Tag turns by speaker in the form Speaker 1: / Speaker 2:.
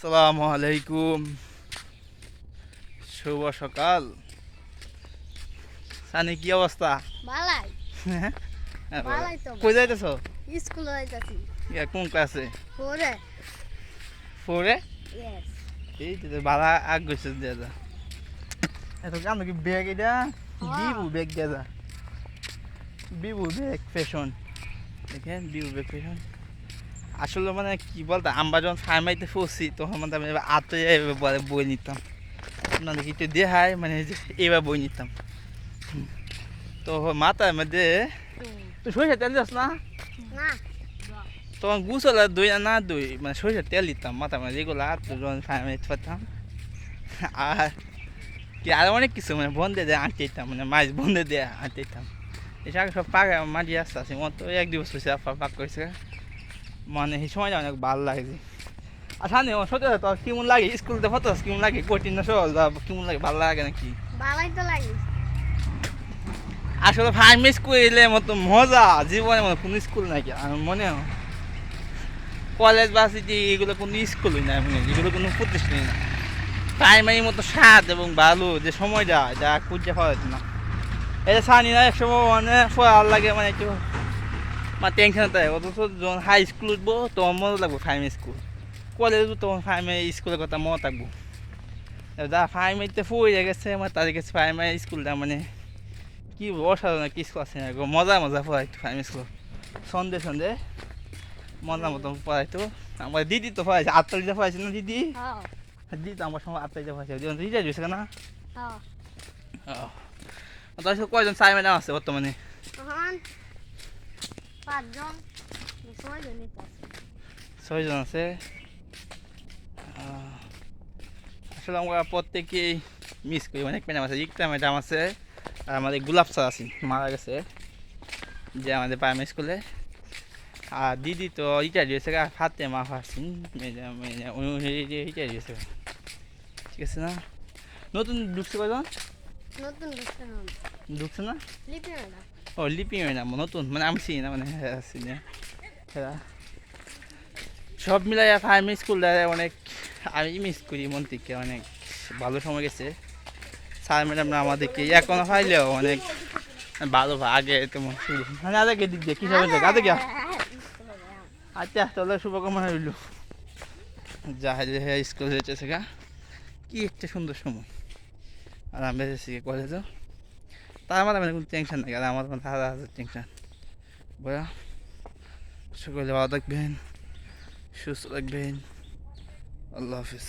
Speaker 1: আসসালামু আলাইকুম। শুভ সকাল। সানি কি অবস্থা?
Speaker 2: বালাই ভালোই তো।
Speaker 1: কই যাইতেছ?
Speaker 2: স্কুলে যাইতাছি।
Speaker 1: কোন ক্লাসে?
Speaker 2: পরে
Speaker 1: ফোরে?
Speaker 2: ইয়েস
Speaker 1: এই তো বালা আগ গেছে যা। এত কেন কি ব্যাগ এটা? বিবু ব্যাগ যা। বিবু ব্যাগ ফ্যাশন দেখেন বিবু ব্যাগ ফ্যাশন আসলে মানে কি বলতো আমরা যখন ফার্মাইতে পড়ছি তখন মানে আমি আতে বলে বই নিতাম। আপনাদের কি একটু দেখায় মানে এবার বই নিতাম। তো মাথার মধ্যে তুই সরিষা তেল দিস না? তখন গুছলা দই না দই মানে সরিষার তেল দিতাম মাথা মানে যেগুলো আর যখন ফার্মাইতে পারতাম। আর কি আর অনেক কিছু মানে বন্ধে দিয়ে আনতে দিতাম মানে মাছ বন্ধে দিয়ে আনতে দিতাম। এসে আগে সব পাকা মাটি আসতে আসে মন তো এক দিবস হয়েছে পাক করেছে। মানে এই সময়টা অনেক ভালো লাগছে আর সামনে সত্যি তোর কেমন লাগে? স্কুলতে হতো কেমন লাগে? কঠিন না সহজ? বা কেমন লাগে? ভালো লাগে নাকি?
Speaker 2: বালাই তো লাগে।
Speaker 1: আসলে প্রাইমারি স্কুল মতো মজা জীবনে মতো কোনো স্কুল নাকি আমার মনে হয় কলেজ বা সিটি এগুলো কোনো স্কুলই না মনে এগুলো কোনো প্রতিষ্ঠানই না প্রাইমারি মতো স্বাদ এবং ভালো যে সময়টা যা খুঁজে পাওয়া যেত না। এটা সানি না একসময় মানে লাগে মানে একটু মানে টেনশন থাকে অথচ যখন হাই স্কুল উঠবো তখন মনে লাগবো প্রাইমারি স্কুল কলেজ উঠবো তখন প্রাইমারি স্কুলের কথা মনে থাকব। যা প্রাইমারিতে পড়ে গেছে আমার তাদের কাছে প্রাইমারি স্কুলটা মানে কি অসাধারণ কি স্কুল আছে না মজা মজা পড়াইতো ফাইম স্কুল সন্ধে সন্ধে মজা মতো পড়াইতো আমার দিদি তো পড়াইছে আটতালিতে পড়াইছে না দিদি?
Speaker 2: হ্যাঁ।
Speaker 1: দিদি তো আমার সময় আটতালিতে পড়াইছে। রিচার্জ হয়েছে না?
Speaker 2: হ্যাঁ।
Speaker 1: তোর সাথে কয়জন সাই ম্যাডাম আছে বর্তমানে?
Speaker 2: পাঁচজন ছয়জন আছে
Speaker 1: ছয়জন আছে। আসলে আমরা প্রত্যেকেই মিস করি। অনেক ম্যাডাম আছে ইকতা ম্যাডাম আছে আর আমাদের গোলাপ স্যার আছে মারা গেছে যে আমাদের প্রাইমারি স্কুলে আর দিদি তো রিটায়ার হয়েছে গা হাতে মা ম্যাডাম রিটায়ার হয়েছে ঠিক আছে না? নতুন ঢুকছে কয়জন?
Speaker 2: নতুন
Speaker 1: ঢুকছে না?
Speaker 2: লিপি ম্যাডাম।
Speaker 1: ও, লিপি ম্যাডাম নতুন মানে আমি চিনি না মানে হ্যাঁ চিনি হ্যাঁ। সব মিলাই প্রাইমারি স্কুল অনেক, আমি মিস করি মন থেকে অনেক, ভালো সময় গেছে। স্যার ম্যাডামরা আমাদেরকে, এখনও পাইলেও অনেক, ভালো, আগে তেমন মানে আগে দিক দিয়ে কিসব আগে গিয়া আচ্ছা তাহলে শুভকামনা রইল। যা হ্যাঁ স্কুল যেতেছে গা কি একটা সুন্দর সময়। আর আমি বেঁচেছি কলেজও তার আমার মানে কোনো টেনশন নেই আর আমার মানে হাজার হাজার টেনশন বয়া সকলে ভালো থাকবেন সুস্থ থাকবেন আল্লাহ হাফিজ